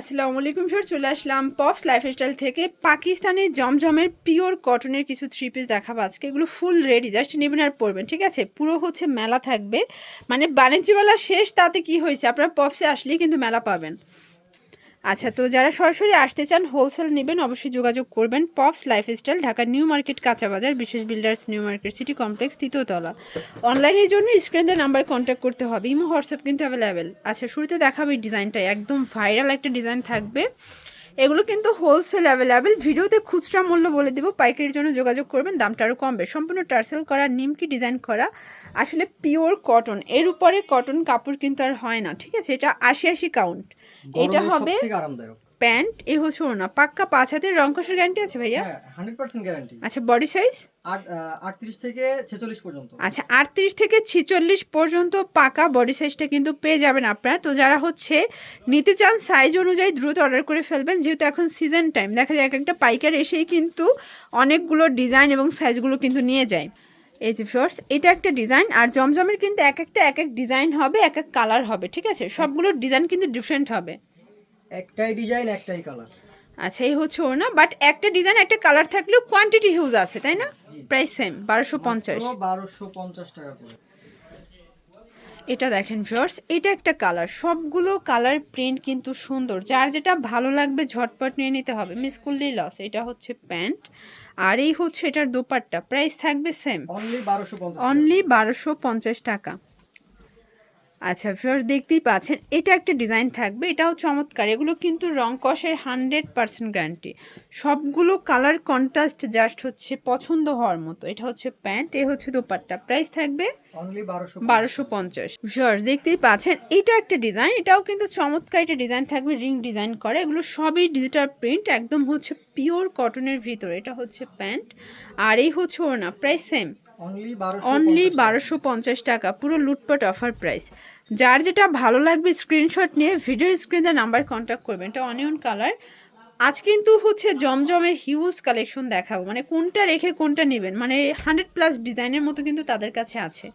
আসসালামু আলাইকুম স্যার চলে আসলাম পপস লাইফস্টাইল থেকে পাকিস্তানের জমজমের পিওর কটনের কিছু থ্রি পিস দেখাবো। আজকে এগুলো ফুল রেডি জাস্ট নেবেন আর পরবেন, ঠিক আছে? পুরো হচ্ছে মেলা থাকবে। মানে বাণিজ্য মেলা শেষ, তাতে কি হয়েছে? আপনারা পপসে আসলেই কিন্তু মেলা পাবেন। আচ্ছা তো যারা সরাসরি আসতে চান হোলসেল নেবেন, অবশ্যই যোগাযোগ করবেন Pops lifestyle Dhaka new market, কাঁচা বাজার, বিশেষ builders new market city complex তৃতীয়তলা অনলাইনের জন্য স্ক্রিনে নাম্বার কন্ট্যাক্ট করতে হবে। ইমো হোয়াটসঅ্যাপ কিন্তু অ্যাভেলেবেল আচ্ছা শুরুতে দেখাবে এই ডিজাইনটা একদম ভাইরাল একটা ডিজাইন থাকবে। এগুলো কিন্তু হোলসেল অ্যাভেলেবেল ভিডিওতে খুচরা মূল্য বলে দেবো। পাইকারির জন্য যোগাযোগ করবেন, দামটা আরও কমবে। সম্পূর্ণ টার্সেল করা, নিমকি ডিজাইন করা, আসলে পিওর কটন এর উপরে কটন কাপড় কিন্তু আর হয় না, ঠিক আছে? এটা আশি আশি কাউন্ট এটা হবে আরামদায়ক। প্যান্ট এ হচ্ছে না পাক্কা পাঁচ হাতের রংকশের গ্যারান্টি আছে ভাইয়া? হ্যাঁ হান্ড্রেড পার্সেন্ট গ্যারান্টি আচ্ছা বডি সাইজ আট আটত্রিশ থেকে ছেচল্লিশ পর্যন্ত। আচ্ছা আটত্রিশ থেকে ছিচল্লিশ পর্যন্ত পাকা বডি সাইজটা কিন্তু পেয়ে যাবেন আপনারা। তো যারা হচ্ছে নিতে চান সাইজ অনুযায়ী দ্রুত অর্ডার করে ফেলবেন যেহেতু এখন সিজন টাইম দেখা যায় এক একটা পাইকার এসেই কিন্তু অনেকগুলো ডিজাইন এবং সাইজগুলো কিন্তু নিয়ে যায়। এই যে ফ্লোর্স এটা একটা ডিজাইন আর জমজমের কিন্তু এক একটা এক এক ডিজাইন হবে এক এক কালার হবে ঠিক আছে? সবগুলোর ডিজাইন কিন্তু ডিফারেন্ট হবে। একটাই ডিজাইন একটাই কালার। আচ্ছা এই হচ্ছে ওর না বাট একটা ডিজাইন একটা কালার থাকলেও কোয়ান্টিটি হিউজ আছে তাই না? প্রাইস সেম বারোশো পঞ্চাশ। বারোশো পঞ্চাশ টাকা করে। এটা দেখেন ভিউয়ার্স এটা একটা কালার সবগুলো কালার প্রিন্ট কিন্তু সুন্দর। যার যেটা ভালো লাগবে ঝটপট নিয়ে নিতে হবে। মিস করলেই লস এটা হচ্ছে প্যান্ট আর এই হচ্ছে এটার দোপাট্টা। প্রাইস থাকবে সেম অনলি বারোশো অনলি বারোশো পঞ্চাশ টাকা। আচ্ছা ভিউয়ার্স দেখতেই পাচ্ছেন এটা একটা ডিজাইন থাকবে এটাও চমৎকার এগুলো কিন্তু রং কষের হান্ড্রেড পার্সেন্ট গ্যারান্টি সবগুলো কালার কন্ট্রাস্ট জাস্ট হচ্ছে পছন্দ হওয়ার মতো এটা হচ্ছে প্যান্ট এ হচ্ছে দোপাট্টা প্রাইস থাকবে বারোশো পঞ্চাশ। ভিউয়ার্স দেখতেই পাচ্ছেন এটা একটা ডিজাইন এটাও কিন্তু চমৎকার একটা ডিজাইন থাকবে রিং ডিজাইন করা এগুলো সবই ডিজিটাল প্রিন্ট একদম হচ্ছে পিওর কটনের ভিতরে এটা হচ্ছে প্যান্ট আর এই হচ্ছে ওনা প্রাইস সেম অনলি বারোশো পঞ্চাশ টাকা। পুরো লুটপাট অফার প্রাইস যার যেটা ভালো লাগবে স্ক্রিনশট নিয়ে ভিডিও স্ক্রিনে নাম্বার কন্ট্যাক্ট করবেন। এটা অনিয়ন কালার আজ কিন্তু হচ্ছে জমজমের হিউজ কালেকশন দেখাবো। মানে কোনটা রেখে কোনটা নেবেন? মানে হান্ড্রেড প্লাস ডিজাইনের মতো কিন্তু তাদের কাছে আছে।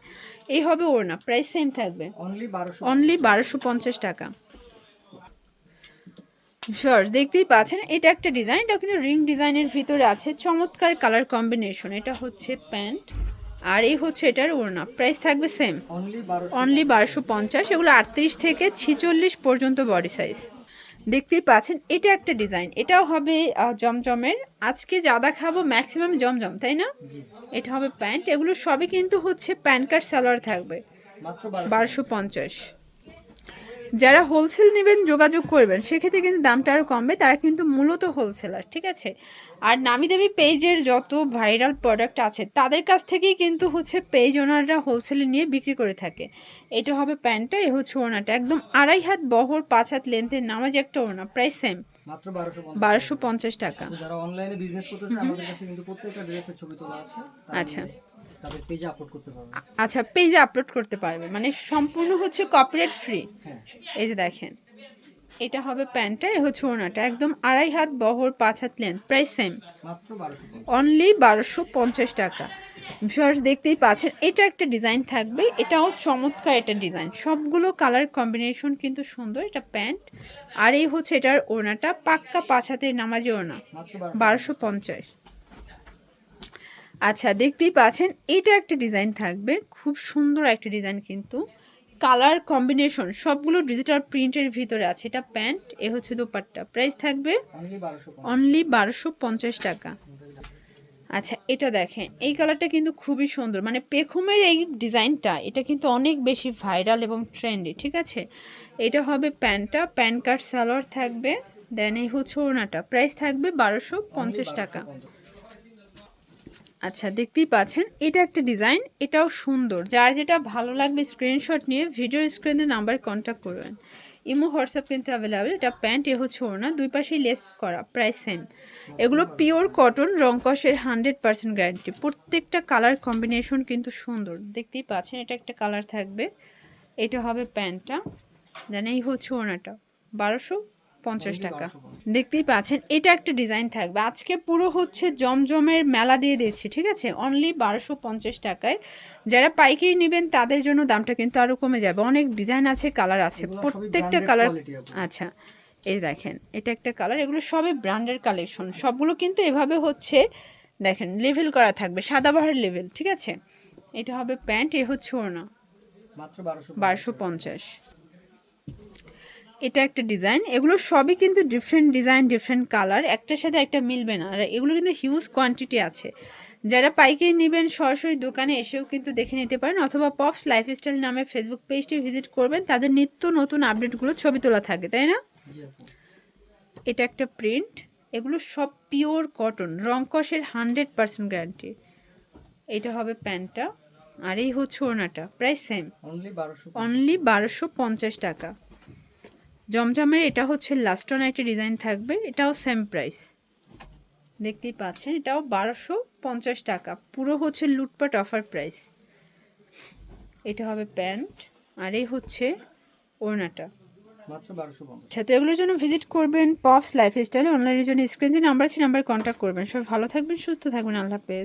এই হবে ওর না প্রাইস সেম থাকবে। অনলি বারোশো অনলি বারোশো পঞ্চাশ টাকা। শর্ট দেখতেই পাচ্ছেন এটা একটা ডিজাইন এটা কিন্তু রিং ডিজাইনের ভিতরে আছে। চমৎকার কালার কম্বিনেশন এটা হচ্ছে প্যান্ট। আর এই হচ্ছে এটার ওড়না। প্রাইস থাকবে সেম অনলি বারোশো পঞ্চাশ। এগুলো আটত্রিশ থেকে ছিচল্লিশ পর্যন্ত বডি সাইজ দেখতেই পাচ্ছেন এটা একটা ডিজাইন এটাও হবে জমজমের। আজকে যাদা খাব ম্যাক্সিমাম জমজম তাই না? এটা হবে প্যান্ট এগুলো সবই কিন্তু হচ্ছে প্যান্ট কার্ড সালোয়ার থাকবে। বারোশো। বারোশো পঞ্চাশ। যারা হোলসেল নেবেন যোগাযোগ করবেন সেক্ষেত্রে কিন্তু দামটা আরও কমবে। তারা কিন্তু মূলত হোলসেলার ঠিক আছে? আর নামি দামি পেজের যত ভাইরাল প্রোডাক্ট আছে তাদের কাছ থেকেই কিন্তু হচ্ছে পেজ ওনাররা হোলসেলে নিয়ে বিক্রি করে থাকে। এটা হবে প্যান্টটা এ হচ্ছে ওনাটা একদম আড়াই হাত বহর পাঁচ হাত লেন্থের নামাজ একটা ওনা প্রায় সেম বারোশো পঞ্চাশ টাকা। যারা অনলাইনে বিজনেস করতে আমাদের কাছে কিন্তু প্রত্যেকটা ড্রেসের ছবি তোলা আছে। আচ্ছা। তাদের পেজে আপলোড করতে পারবে। আচ্ছা পেজে আপলোড করতে পারবে। মানে সম্পূর্ণ হচ্ছে কপিরাইট ফ্রি হ্যাঁ। এই যে দেখেন এটা হবে প্যান্টটা এ হচ্ছে ওনাটা একদম আড়াই হাত বহর পাঁচ হাত লেন্থ প্রাইস সেম অনলি বারোশো পঞ্চাশ। টাকা। ভিউয়ার্স দেখতেই পাচ্ছেন এটা একটা ডিজাইন থাকবে এটাও চমৎকার একটা ডিজাইন সবগুলো কালার কম্বিনেশন কিন্তু সুন্দর এটা প্যান্ট আর এই হচ্ছে এটার ওড়নাটা পাক্কা পাঁচ হাতের নামাজি বারোশো বারোশো পঞ্চাশ। আচ্ছা দেখতেই পাচ্ছেন এটা একটা ডিজাইন থাকবে খুব সুন্দর একটা ডিজাইন কিন্তু। কালার কম্বিনেশন সবগুলো ডিজিটাল প্রিন্টের ভিতরে আছে এটা প্যান্ট এ হচ্ছে দোপাট্টা। প্রাইস থাকবে অনলি বারোশো পঞ্চাশ। টাকা। আচ্ছা এটা দেখেন এই কালারটা কিন্তু খুবই সুন্দর মানে পেখমের এই ডিজাইনটা এটা কিন্তু অনেক বেশি ভাইরাল এবং ট্রেন্ডি ঠিক আছে? এটা হবে প্যান্টটা প্যান কার্ড সালোয়ার থাকবে দেন এই হচ্ছে ওড়নাটা প্রাইস থাকবে বারোশো পঞ্চাশ টাকা। আচ্ছা দেখতেই পাচ্ছেন, এটা একটা ডিজাইন, এটাও সুন্দর। যার যেটা ভালো লাগবে স্ক্রিনশট নিয়ে ভিডিও স্ক্রিনে নাম্বার কন্ট্যাক্ট করবেন। ইমো, হোয়াটসঅ্যাপ কিন্তু অ্যাভেলেবেল এটা প্যান্ট, এ হচ্ছে ওড়না, দুই পাশেই লেস করা প্রাইস সেম এগুলো পিওর কটন রংকসের হান্ড্রেড পার্সেন্ট গ্যারান্টি প্রত্যেকটা কালার কম্বিনেশন কিন্তু সুন্দর। দেখতেই পাচ্ছেন, এটা একটা কালার থাকবে। এটা হবে প্যান্টটা দেন এই হচ্ছে ওড়নাটা। বারোশো পঞ্চাশ টাকা। দেখতেই পাচ্ছেন এটা একটা ডিজাইন থাকবে। আজকে পুরো হচ্ছে জমজমের মেলা দিয়ে দিয়েছি ঠিক আছে? অনলি বারোশো পঞ্চাশ টাকায়। যারা পাইকারি নেবেন তাদের জন্য দামটা কিন্তু আরও কমে যাবে। অনেক ডিজাইন আছে কালার আছে। প্রত্যেকটা কালার আচ্ছা এই দেখেন এটা একটা কালার এগুলো সবই ব্র্যান্ডের কালেকশন সবগুলো কিন্তু এভাবে হচ্ছে দেখেন লেভেল করা থাকবে সাদাবাহার লেভেল ঠিক আছে? এটা হবে প্যান্ট এ হচ্ছে ওড়না। বারোশো পঞ্চাশ। এটা একটা ডিজাইন। এগুলো সবই কিন্তু ডিফারেন্ট ডিজাইন ডিফারেন্ট কালার একটার সাথে একটা মিলবে না। আর এগুলো কিন্তু হিউজ কোয়ান্টিটি আছে। যারা পাইকারি নেবেন সরাসরি দোকানে এসেও কিন্তু দেখে নিতে পারেন অথবা পপস লাইফস্টাইল নামে ফেসবুক পেজটি ভিজিট করবেন তাদের নিত্য নতুন আপডেটগুলো ছবি তোলা থাকে তাই না? এটা একটা প্রিন্ট এগুলো সব পিওর কটন রংকসের হান্ড্রেড পার্সেন্ট গ্যারান্টি এটা হবে প্যান্টটা। আর এই হচ্ছে ওড়নাটা। প্রায় সেম অনলি বারোশো অনলি বারোশো পঞ্চাশ টাকা। জমজমের এটা হচ্ছে লাস্ট অন একটা ডিজাইন থাকবে এটাও সেম প্রাইস দেখতেই পাচ্ছেন এটাও বারোশো পঞ্চাশ টাকা। পুরো হচ্ছে লুটপাট অফার প্রাইস এটা হবে প্যান্ট আর এই হচ্ছে ওড়নাটা। আচ্ছা তো এগুলোর জন্য ভিজিট করবেন পপস লাইফস্টাইলে অনলাইনের জন্য স্ক্রিনে নাম্বার আছে নাম্বার কন্ট্যাক্ট করবেন। সবাই ভালো থাকবেন সুস্থ থাকবেন। আল্লাহ হাফেজ।